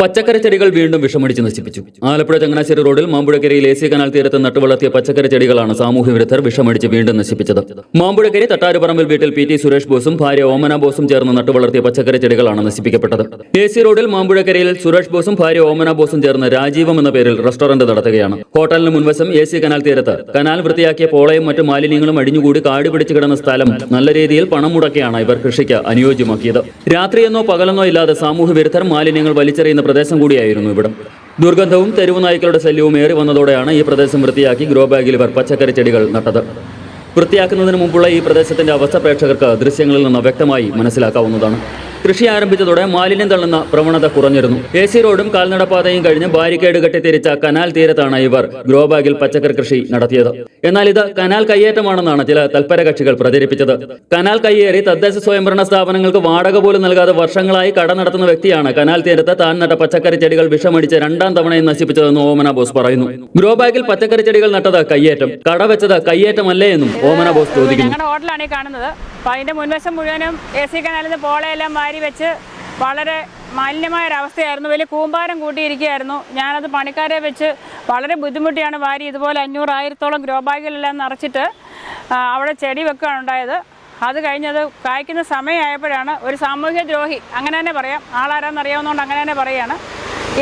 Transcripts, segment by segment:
പച്ചക്കറി ചെടികൾ വീണ്ടും വിഷമടിച്ച് നശിപ്പിച്ചു. ആലപ്പുഴ ചങ്ങനാശ്ശേരി റോഡിൽ മാമ്പുഴക്കരയിൽ എ സി കനാൽ തീരത്ത് നട്ടുവളർത്തിയ പച്ചക്കറി ചെടികളാണ് സാമൂഹ്യ വിരുദ്ധർ വിഷമടിച്ച് വീണ്ടും നശിപ്പിച്ചത്. മാമ്പുഴക്കരി തട്ടാരുപറമ്പിൽ വീട്ടിൽ പി ടി സുരേഷ് ബോസും ഭാര്യ ഓമന ബോസും ചേർന്ന് നട്ടുവളർത്തിയ പച്ചക്കറി ചെടികളാണ് നശിപ്പിക്കപ്പെട്ടത്. എ സി റോഡിൽ മാമ്പുഴക്കരയിൽ സുരേഷ് ബോസും ഭാര്യ ഓമന ബോസും ചേർന്ന് രാജീവം എന്ന പേരിൽ റെസ്റ്റോറന്റ് നടത്തുകയാണ്. ഹോട്ടലിന് മുൻവശം എ സി കനാൽ തീരത്ത് കനാൽ വൃത്തിയാക്കിയ പോളയും മറ്റു മാലിന്യങ്ങളും അടിഞ്ഞുകൂടി കാട് പിടിച്ചു കിടന്ന സ്ഥലം നല്ല രീതിയിൽ പണം മുടക്കിയാണ് ഇവർ കൃഷിക്ക് അനുയോജ്യമാക്കിയത്. രാത്രിയെന്നോ പകലെന്നോ ഇല്ലാതെ സാമൂഹ്യ വിരുദ്ധർ മാലിന്യങ്ങൾ വലിച്ചെറിയുന്ന പ്രദേശം കൂടിയായിരുന്നു ഇവിടം. ദുർഗന്ധവും തെരുവു നായ്ക്കളുടെ ശല്യവും ഏറി വന്നതോടെയാണ് ഈ പ്രദേശം വൃത്തിയാക്കി ഗ്രോ ബാഗിൽ ഇവർ പച്ചക്കറി ചെടികൾ നട്ടത്. വൃത്തിയാക്കുന്നതിന് മുമ്പുള്ള ഈ പ്രദേശത്തിന്റെ അവസ്ഥ പ്രേക്ഷകർക്ക് ദൃശ്യങ്ങളിൽ നിന്ന് വ്യക്തമായി മനസ്സിലാക്കാവുന്നതാണ്. കൃഷി ആരംഭിച്ചതോടെ മാലിന്യം തള്ളുന്ന പ്രവണത കുറഞ്ഞിരുന്നു. എ സി റോഡും കാൽനടപ്പാതയും കഴിഞ്ഞ് ബാരിക്കേഡ് കെട്ടിത്തിരിച്ച കനാൽ തീരത്താണ് ഇവർ ഗ്രോബാഗിൽ പച്ചക്കറി കൃഷി നടത്തിയത്. എന്നാൽ ഇത് കനാൽ കയ്യേറ്റമാണെന്നാണ് ചില തൽപര കക്ഷികൾ പ്രചരിപ്പിച്ചത്. കനാൽ കയ്യേറി തദ്ദേശ സ്വയംഭരണ സ്ഥാപനങ്ങൾക്ക് വാടക പോലും നൽകാതെ വർഷങ്ങളായി കട നടത്തുന്ന വ്യക്തിയാണ് കനാൽ തീരത്ത് താൻ നട്ട പച്ചക്കറി ചെടികൾ വിഷമടിച്ച് രണ്ടാം തവണയും നശിപ്പിച്ചതെന്ന് ഓമന ബോസ് പറയുന്നു. ഗ്രോബാഗിൽ പച്ചക്കറി ചെടികൾ നട്ടത് കയ്യേറ്റം കട വെച്ചത് കയ്യേറ്റമല്ലേ എന്നും ഓമന ബോസ് ചോദിക്കുന്നു. അപ്പോൾ അതിന്റെ മുൻവശം മുഴുവനും എ സി കനാലിൽ നിന്ന് പോളയെല്ലാം വാരി വെച്ച് വളരെ മാലിന്യമായൊരവസ്ഥയായിരുന്നു. വലിയ കൂമ്പാരം കൂട്ടിയിരിക്കുകയായിരുന്നു. ഞാനത് പണിക്കാരെ വെച്ച് വളരെ ബുദ്ധിമുട്ടിയാണ് വാരി ഇതുപോലെ അഞ്ഞൂറ് ആയിരത്തോളം ഗ്രോ ബാഗിലെല്ലാം നിറച്ചിട്ട് അവിടെ ചെടി വെക്കുകയാണ് ഉണ്ടായത്. അത് കഴിഞ്ഞത് കായ്ക്കുന്ന സമയമായപ്പോഴാണ് ഒരു സാമൂഹ്യ ദ്രോഹി അങ്ങനെ തന്നെ പറയാം ആളാരാന്ന് അറിയാവുന്നതുകൊണ്ട് അങ്ങനെ തന്നെ പറയുകയാണ്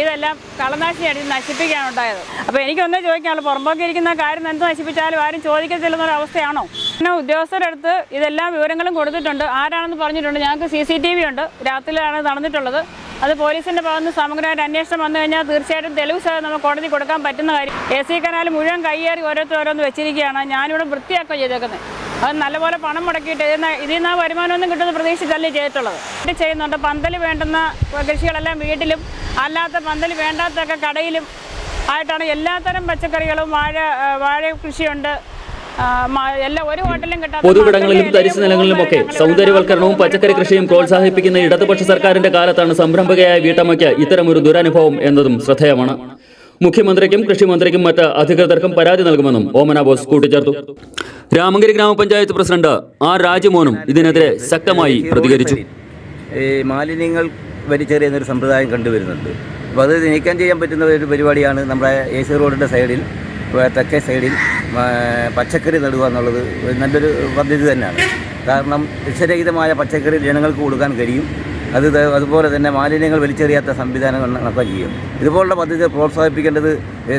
ഇതെല്ലാം കളനാശിനി അടിച്ച് ഉണ്ടായത്. അപ്പോൾ എനിക്കൊന്നേ ചോദിക്കാനുള്ളൂ പുറമ്പോക്കിരിക്കുന്ന കാര്യം എന്ത് നശിപ്പിച്ചാലും ആരും ചോദിക്കത്തില്ലെന്നൊരു അവസ്ഥയാണോ പിന്നെ ഉദ്യോഗസ്ഥരുടെ അടുത്ത് ഇതെല്ലാ വിവരങ്ങളും കൊടുത്തിട്ടുണ്ട്. ആരാണെന്ന് പറഞ്ഞിട്ടുണ്ട്. ഞങ്ങൾക്ക് സി സി ടി വി ഉണ്ട്. രാത്രിയിലാണ് നടന്നിട്ടുള്ളത്. അത് പോലീസിന്റെ ഭാഗത്ത് സമഗ്രമായിട്ട് അന്വേഷണം വന്നു കഴിഞ്ഞാൽ തീർച്ചയായിട്ടും തെളിവ് സഹിതം നമുക്ക് കോടതി കൊടുക്കാൻ പറ്റുന്ന കാര്യം. എ സി കനാൽ മുഴുവൻ കയ്യേറി ഓരോരുത്തർ ഓരോന്ന് വെച്ചിരിക്കുകയാണ്. ഞാനിവിടെ വൃത്തിയാക്കുക ചെയ്തേക്കുന്നത്. അത് നല്ലപോലെ പണം മുടക്കിയിട്ട് ഇതിൽ നിന്ന് ഇതിൽ നിന്ന് വരുമാനമൊന്നും കിട്ടുന്ന പ്രതീക്ഷിച്ചല്ലേ ചെയ്തിട്ടുള്ളത്. ഇത് ചെയ്യുന്നുണ്ട്. പന്തൽ വേണ്ടുന്ന കൃഷികളെല്ലാം വീട്ടിലും അല്ലാത്ത പന്തൽ വേണ്ടാത്തൊക്കെ കടയിലും ആയിട്ടാണ് എല്ലാത്തരം പച്ചക്കറികളും വാഴ വാഴ കൃഷിയുണ്ട്. പൊതുവിടങ്ങളിലും മത്തങ്ങ, തരിശു നിലങ്ങളിലുമൊക്കെ ഞങ്ങൾ സൗന്ദര്യവൽക്കരണവും പച്ചക്കറി കൃഷിയും പ്രോത്സാഹിപ്പിക്കുന്ന ഇടതുപക്ഷ സർക്കാരിന്റെ കാലത്താണ് സംരംഭകയായ വീട്ടമ്മയ്ക്ക് ഇത്തരമൊരു ദുരനുഭവം എന്നതും ശ്രദ്ധേയമാണ്. മുഖ്യമന്ത്രിക്കും കൃഷിമന്ത്രിക്കും മറ്റ് അധികൃതർക്കും പരാതി നൽകുമെന്നും ഓമന ബോസ് കൂട്ടിച്ചേർത്തു. രാമങ്കരി ഗ്രാമപഞ്ചായത്ത് പ്രസിഡന്റ് ആർ രാജമോഹനും ഇതിനെതിരെ ശക്തമായി പ്രതികരിച്ചു. ഈ മാലിന്യങ്ങൾ വലിച്ചെറിയുന്നൊരു സമ്പ്രദായം കണ്ടുവരുന്നുണ്ട്. അപ്പോൾ അത് നീക്കം ചെയ്യാൻ പറ്റുന്ന ഒരു പരിപാടിയാണ് നമ്മുടെ എ സി റോഡിന്റെ സൈഡിൽ തെക്കേ സൈഡിൽ പച്ചക്കറി നടുക എന്നുള്ളത് നല്ലൊരു പദ്ധതി തന്നെയാണ്. കാരണം വിഷരഹിതമായ പച്ചക്കറി ജനങ്ങൾക്ക് കൊടുക്കാൻ കഴിയും. അത് അതുപോലെ തന്നെ മാലിന്യങ്ങൾ വലിച്ചെറിയാത്ത സംവിധാനങ്ങൾ നടക്കുക ചെയ്യും. ഇതുപോലുള്ള പദ്ധതി പ്രോത്സാഹിപ്പിക്കേണ്ടത്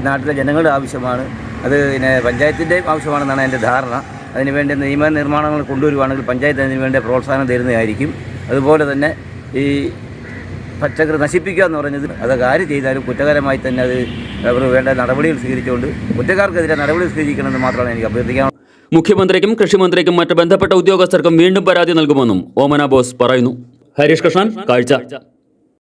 നാട്ടിലെ ജനങ്ങളുടെ ആവശ്യമാണ്. അത് പിന്നെ പഞ്ചായത്തിന്റെയും ആവശ്യമാണെന്നാണ് എന്റെ ധാരണ. അതിനുവേണ്ടി നിയമനിർമ്മാണങ്ങൾ കൊണ്ടുവരുവാണെങ്കിൽ പഞ്ചായത്ത് അതിനുവേണ്ടി പ്രോത്സാഹനം തരുന്നതായിരിക്കും. അതുപോലെ തന്നെ ഈ പച്ചക്കറി നശിപ്പിക്കുക എന്ന് പറഞ്ഞത് അതൊക്കെ ആര് ചെയ്താലും കുറ്റകരമായി തന്നെ അത് അവർ വേണ്ട നടപടികൾ സ്വീകരിച്ചുകൊണ്ട് കുറ്റക്കാർക്കെതിരെ നടപടി സ്വീകരിക്കണമെന്ന് മാത്രമാണ് എനിക്ക് അഭ്യർത്ഥിക്കാൻ മുഖ്യമന്ത്രിക്കും കൃഷിമന്ത്രിക്കും മറ്റ് ബന്ധപ്പെട്ട ഉദ്യോഗസ്ഥർക്കും വീണ്ടും പരാതി നൽകുമെന്നും ഓമന ബോസ് പറയുന്നു. ഹരീഷ് കൃഷ്ണൻ കാഴ്ച.